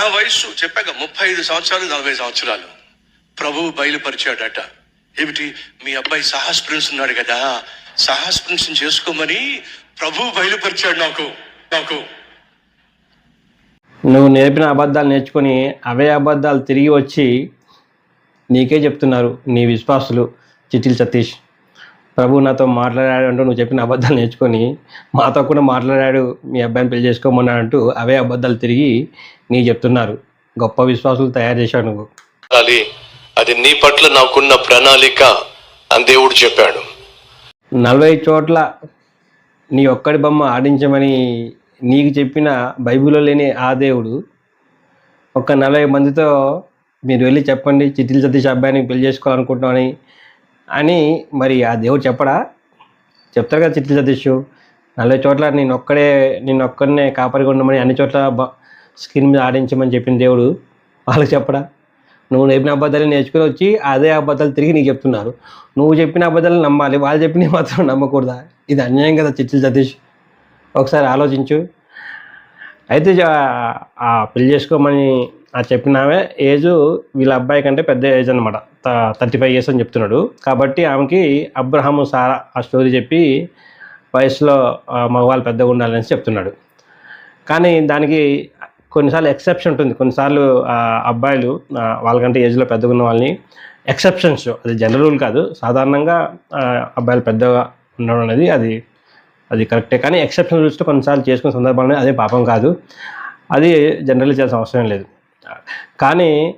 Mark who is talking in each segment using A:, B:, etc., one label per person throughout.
A: నా వయస్సు చెప్పాక ముప్పై ఐదు సంవత్సరాలు నలభై సంవత్సరాలు. ప్రభువు బయలుపరిచాడట. ఏమిటి? మీ అబ్బాయి సాహస్ ప్రిన్స్ ఉన్నాడు కదా. సాహస్ ప్రిన్స్ చేసుకోమని ప్రభువు బయలుపరిచాడు నాకు నాకు.
B: నువ్వు నేర్పిన అబద్ధాలు నేర్చుకొని అవే అబద్ధాలు తిరిగి వచ్చి నీకే చెప్తున్నారు నీ విశ్వాసులు చిటిల్ సతీష్. ప్రభు నాతో మాట్లాడాడు అంటూ నువ్వు చెప్పిన అబద్ధాలు నేర్చుకొని మాతో కూడా మాట్లాడాడు మీ అబ్బాయిని పెళ్ళి చేసుకోమన్నాడు అంటూ అవే అబద్ధాలు తిరిగి నీ చెప్తున్నారు. గొప్ప విశ్వాసులు తయారు చేశావు నువ్వు.
A: అది నీ పట్ల నాకున్న ప్రణాళిక అని దేవుడు చెప్పాడు.
B: నలభై చోట్ల నీ ఒక్కడి బొమ్మ ఆడించమని నీకు చెప్పిన బైబిల్లో లేని ఆ దేవుడు ఒక నలభై మందితో మీరు వెళ్ళి చెప్పండి చిట్టిల్ సతీష్ అబ్బాయిని పెళ్ళి చేసుకోవాలనుకుంటున్నామని అని మరి ఆ దేవుడు చెప్పడా? చెప్తారు కదా చిట్టిల్ సతీష్ నలభై చోట్ల నేను ఒక్కడే నేను ఒక్కడనే కాపరిగా ఉండమని అన్ని చోట్ల స్క్రీన్ మీద ఆడించమని చెప్పిన దేవుడు వాళ్ళకి చెప్పడా? నువ్వు చెప్పిన అబద్ధాలు నేర్చుకుని వచ్చి అదే అబద్ధాలు తిరిగి నీకు చెప్తున్నారు. నువ్వు చెప్పిన అబద్ధాలు నమ్మాలి. వాళ్ళు చెప్పినవి మాత్రం నమ్మకూడదా? ఇది అన్యాయం కదా చిట్టిల్ సతీష్. ఒకసారి ఆలోచించు. అయితే ఆ పెళ్ళి చేసుకోమని ఆ చెప్పినామే ఏజ్ వీళ్ళ అబ్బాయి కంటే పెద్ద ఏజ్ అనమాట థర్టీ ఫైవ్ ఇయర్స్ అని చెప్తున్నాడు. కాబట్టి ఆమెకి అబ్రహాము సారా ఆ స్టోరీ చెప్పి వయసులో మగవాళ్ళు పెద్దగా ఉండాలని చెప్తున్నాడు. కానీ దానికి కొన్నిసార్లు ఎక్సెప్షన్ ఉంటుంది. కొన్నిసార్లు అబ్బాయిలు వాళ్ళకంటే ఏజ్లో పెద్దగా ఉన్న వాళ్ళని ఎక్సెప్షన్స్ అది జనరల్ రూల్ కాదు. సాధారణంగా అబ్బాయిలు పెద్దగా ఉండడం అనేది అది అది కరెక్టే కానీ ఎక్సెప్షన్ రూల్స్తో కొన్నిసార్లు చేసుకునే సందర్భాలు అదే పాపం కాదు. అది జనరల్ చేయాల్సిన అవసరం లేదు. కానీ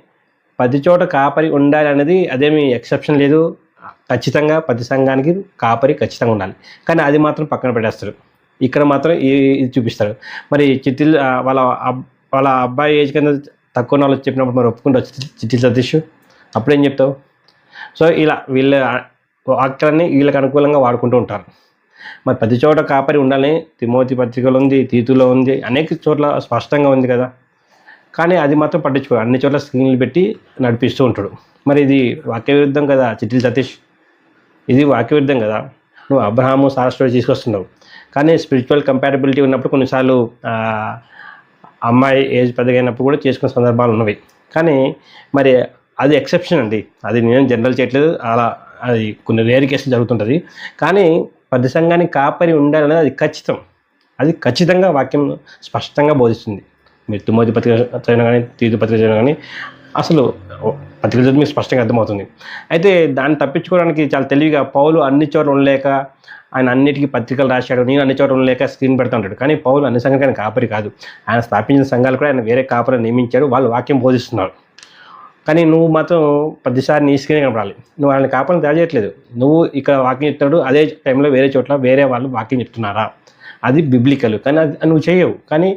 B: ప్రతి చోట కాపరి ఉండాలి అనేది అదేమి ఎక్సెప్షన్ లేదు. ఖచ్చితంగా ప్రతి సంఘానికి కాపరి ఖచ్చితంగా ఉండాలి. కానీ అది మాత్రం పక్కన పెట్టేస్తారు. ఇక్కడ మాత్రం ఈ- ఇది చూపిస్తారు. మరి చిట్టిల్ వాళ్ళ వాళ్ళ అబ్బాయి ఏజ్ కింద తక్కువ నాలుగు చెప్పినప్పుడు మరి ఒప్పుకుంటావు చిట్టి సతీష్. అప్పుడేం చెప్తావు? సో ఇలా వీళ్ళ వాక్యాలన్నీ వీళ్ళకి అనుకూలంగా వాడుకుంటూ ఉంటారు. మరి ప్రతి చోట కాపరి ఉండాలని తిమోతి పత్రికలో ఉంది తీతులో ఉంది అనేక చోట్ల స్పష్టంగా ఉంది కదా. కానీ అది మాత్రం పట్టించుకో అన్ని చోట్ల స్క్రీన్లు పెట్టి నడిపిస్తూ ఉంటాడు. మరి ఇది వాక్య విరుద్ధం కదా చిట్టిల్ సతీష్? ఇది వాక్య విరుద్ధం కదా. నువ్వు అబ్రహాము సారా తీసుకొస్తున్నావు. కానీ స్పిరిచువల్ కంపాటబిలిటీ ఉన్నప్పుడు కొన్నిసార్లు అమ్మాయి ఏజ్ పెద్దగైనప్పుడు కూడా చేసుకునే సందర్భాలు ఉన్నవి. కానీ మరి అది ఎక్సెప్షన్ అండి. అది నేను జనరల్ చేయట్లేదు. అలా అది కొన్ని రేర్ కేసులు జరుగుతుంటుంది. కానీ పెద్ద సంఘాన్ని కాపరి ఉండాలనేది అది ఖచ్చితం. అది ఖచ్చితంగా వాక్యం స్పష్టంగా బోధిస్తుంది. మీరు తిమోతి పత్రిక చదివిన కానీ తీర్థ పత్రిక చదివిన కానీ అసలు పత్రిక చదివి మీకు స్పష్టంగా అర్థమవుతుంది. అయితే దాన్ని తప్పించుకోవడానికి చాలా తెలివిగా పౌలు అన్ని చోట్ల ఉండలేక ఆయన అన్నిటికీ పత్రికలు రాశాడు నేను అన్ని చోట్ల ఉండలేక స్క్రీన్ పెడతా ఉంటాడు. కానీ పౌలు అన్ని సంఘానికి ఆయన కాపరి కాదు. ఆయన స్థాపించిన సంఘాలు కూడా ఆయన వేరే కాపరి నియమించాడు వాళ్ళు వాక్యం బోధిస్తున్నారు. కానీ నువ్వు మాత్రం ప్రతిసారి నీ స్క్రీన్ కనపడాలి. నువ్వు వాళ్ళని కాపాలని తెలియట్లేదు నువ్వు ఇక్కడ వాక్యం చెప్తాడు అదే టైంలో వేరే చోట్ల వేరే వాళ్ళు వాక్యం చెప్తున్నారా? అది బిబ్లికలు కానీ అది నువ్వు చేయవు. కానీ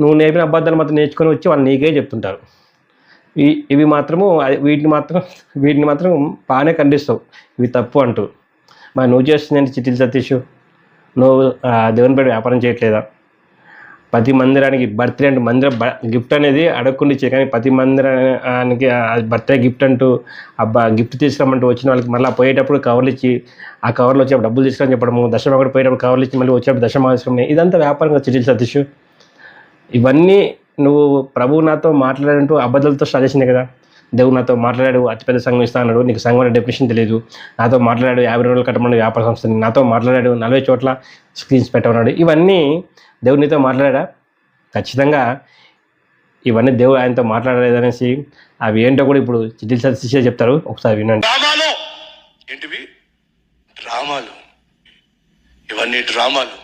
B: నువ్వు నేర్పిన అబద్ధాలు మాత్రం నేర్చుకొని వచ్చి వాళ్ళు నీకే చెప్తుంటారు. ఈ ఇవి మాత్రము వీటిని మాత్రం వీటిని మాత్రం బాగానే ఖండిస్తావు. ఇవి తప్పు అంటూ. మరి నువ్వు చేస్తుందండి చిటిల్ సతీష్? నువ్వు దేవునిపేట వ్యాపారం చేయట్లేదా? ప్రతి మందిరానికి బర్త్డే అంటే మందిర గిఫ్ట్ అనేది అడగకుండా ఇచ్చే కానీ ప్రతి మందిరానికి బర్త్డే గిఫ్ట్ అంటూ అబ్బా గిఫ్ట్ తీసుకురమ్మంటూ వచ్చిన వాళ్ళకి మళ్ళీ పోయేటప్పుడు కవర్లు ఇచ్చి ఆ కవర్లో వచ్చేప్పుడు డబ్బులు తీసుకుని చెప్పడము దశమ ఒకటి పోయేటప్పుడు కవర్లు ఇచ్చి మళ్ళీ వచ్చేటప్పుడు దశమ తీసుకుని ఇదంతా వ్యాపారంగా చిటిల్ సతీష్. ఇవన్నీ నువ్వు ప్రభువు నాతో మాట్లాడంటూ అబద్ధాలతో స్టార్ట్ చేసింది కదా. దేవుడు నాతో మాట్లాడాడు అతిపెద్ద సంఘం ఇస్తా అన్నాడు నీకు సంఘం అనే డెఫినేషన్ తెలియదు నాతో మాట్లాడాడు యాభై రోజులు కట్టమని వ్యాపార సంస్థని నాతో మాట్లాడాడు నలభై చోట్ల స్క్రీన్స్ పెట్టమన్నాడు. ఇవన్నీ దేవుడు నీతో మాట్లాడా? ఖచ్చితంగా ఇవన్నీ దేవుడు ఆయనతో మాట్లాడలేదనేసి అవి ఏంటో కూడా ఇప్పుడు చిటిల్ సతీషే చెప్తారు. ఒకసారి వినండి.
A: డ్రామాలు ఏంటివి? డ్రామాలు. ఇవన్నీ డ్రామాలు.